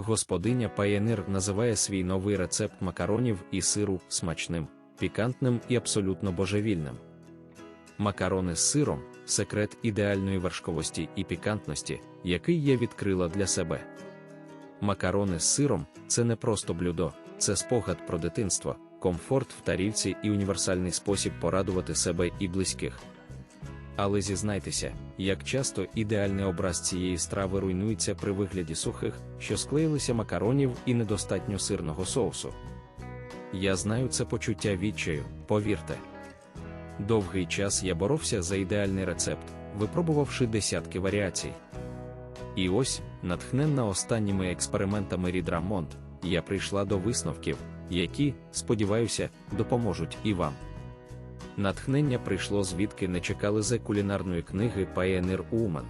Господиня Пайонир називає свій новий рецепт макаронів і сиру смачним, пікантним і абсолютно божевільним. Макарони з сиром секрет ідеальної вершковості і пікантності, який я відкрила для себе. Макарони з сиром це не просто блюдо, це спогад про дитинство, комфорт в тарілці і універсальний спосіб порадувати себе і близьких. Але зізнайтеся, як часто ідеальний образ цієї страви руйнується при вигляді сухих, що склеїлися макаронів і недостатньо сирного соусу. Я знаю це почуття відчаю, повірте. Довгий час я боровся за ідеальний рецепт, випробувавши десятки варіацій. І ось, натхненна останніми експериментами Рід Рамонт, я прийшла до висновків, які, сподіваюся, допоможуть і вам. Натхнення прийшло звідки не чекали за кулінарної книги Pioneer Woman.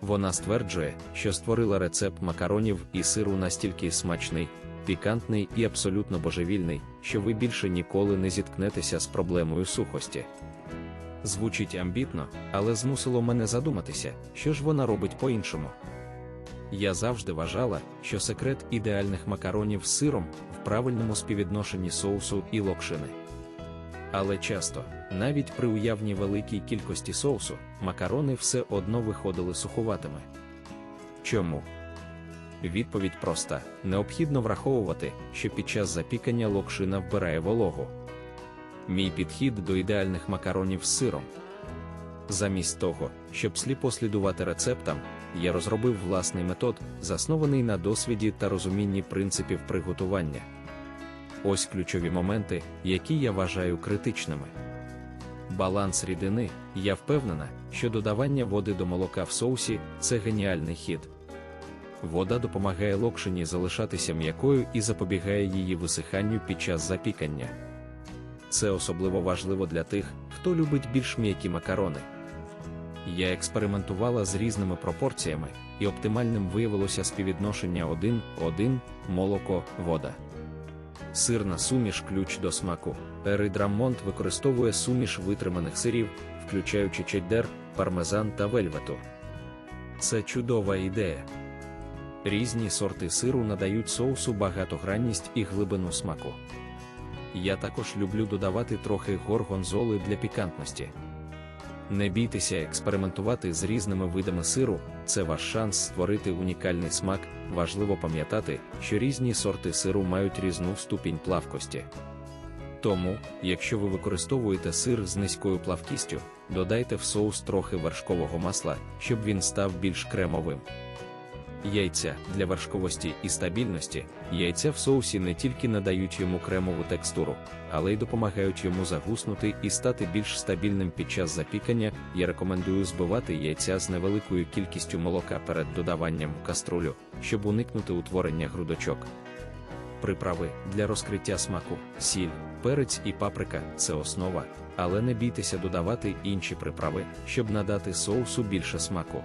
Вона стверджує, що створила рецепт макаронів і сиру настільки смачний, пікантний і абсолютно божевільний, що ви більше ніколи не зіткнетеся з проблемою сухості. Звучить амбітно, але змусило мене задуматися, що ж вона робить по-іншому. Я завжди вважала, що секрет ідеальних макаронів з сиром в правильному співвідношенні соусу і локшини. Але часто, навіть при уявній великій кількості соусу, макарони все одно виходили сухуватими. Чому? Відповідь проста: необхідно враховувати, що під час запікання локшина вбирає вологу. Мій підхід до ідеальних макаронів з сиром. Замість того, щоб сліпо слідувати рецептам, я розробив власний метод, заснований на досвіді та розумінні принципів приготування. Ось ключові моменти, які я вважаю критичними. Баланс рідини, я впевнена, що додавання води до молока в соусі це геніальний хід. Вода допомагає локшині залишатися м'якою і запобігає її висиханню під час запікання. Це особливо важливо для тих, хто любить більш м'які макарони. Я експериментувала з різними пропорціями, і оптимальним виявилося співвідношення 1-1 молоко, вода. Сирна суміш ключ до смаку. Еридрамонт використовує суміш витриманих сирів, включаючи чеддер, пармезан та вельвету. Це чудова ідея. Різні сорти сиру надають соусу багатогранність і глибину смаку. Я також люблю додавати трохи горгонзоли для пікантності. Не бійтеся експериментувати з різними видами сиру, це ваш шанс створити унікальний смак. Важливо пам'ятати, що різні сорти сиру мають різну ступінь плавкості. Тому, якщо ви використовуєте сир з низькою плавкістю, додайте в соус трохи вершкового масла, щоб він став більш кремовим. Яйця для вершковості і стабільності, яйця в соусі не тільки надають йому кремову текстуру, але й допомагають йому загуснути і стати більш стабільним під час запікання. Я рекомендую збивати яйця з невеликою кількістю молока перед додаванням в каструлю, щоб уникнути утворення грудочок. Приправи для розкриття смаку, сіль, перець і паприка це основа, але не бійтеся додавати інші приправи, щоб надати соусу більше смаку.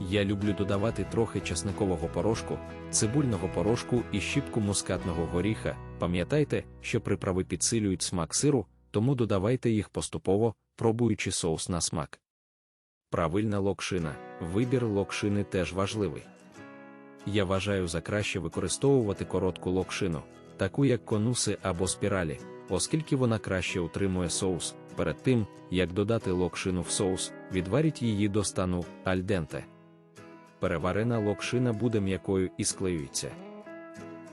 Я люблю додавати трохи часникового порошку, цибульного порошку і щіпку мускатного горіха. Пам'ятайте, що приправи підсилюють смак сиру, тому додавайте їх поступово, пробуючи соус на смак. Правильна локшина. Вибір локшини теж важливий. Я вважаю за краще використовувати коротку локшину, таку як конуси або спіралі, оскільки вона краще утримує соус. Перед тим, як додати локшину в соус, відваріть її до стану альденте переварена локшина буде м'якою і склеюється.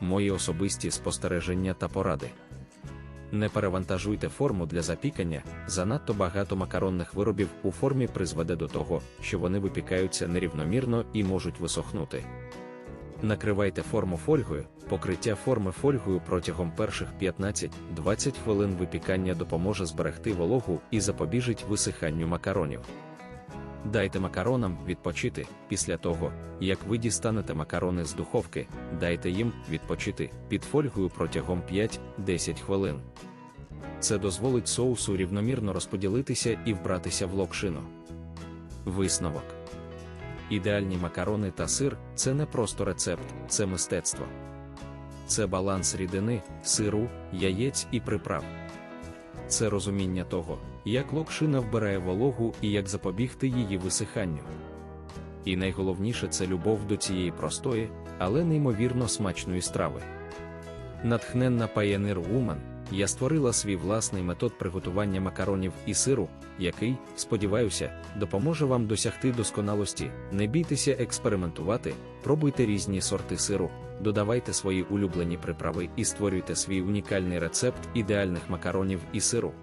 Мої особисті спостереження та поради. Не перевантажуйте форму для запікання, занадто багато макаронних виробів у формі призведе до того, що вони випікаються нерівномірно і можуть висохнути. Накривайте форму фольгою, покриття форми фольгою протягом перших 15-20 хвилин випікання допоможе зберегти вологу і запобіжить висиханню макаронів. Дайте макаронам відпочити після того, як ви дістанете макарони з духовки, дайте їм відпочити під фольгою протягом 5-10 хвилин. Це дозволить соусу рівномірно розподілитися і вбратися в локшину. Висновок. Ідеальні макарони та сир це не просто рецепт, це мистецтво. Це баланс рідини, сиру, яєць і приправ це розуміння того, як локшина вбирає вологу і як запобігти її висиханню. І найголовніше це любов до цієї простої, але неймовірно смачної страви. Натхненна Pioneer Woman, я створила свій власний метод приготування макаронів і сиру, який, сподіваюся, допоможе вам досягти досконалості. Не бійтеся експериментувати, пробуйте різні сорти сиру, додавайте свої улюблені приправи і створюйте свій унікальний рецепт ідеальних макаронів і сиру.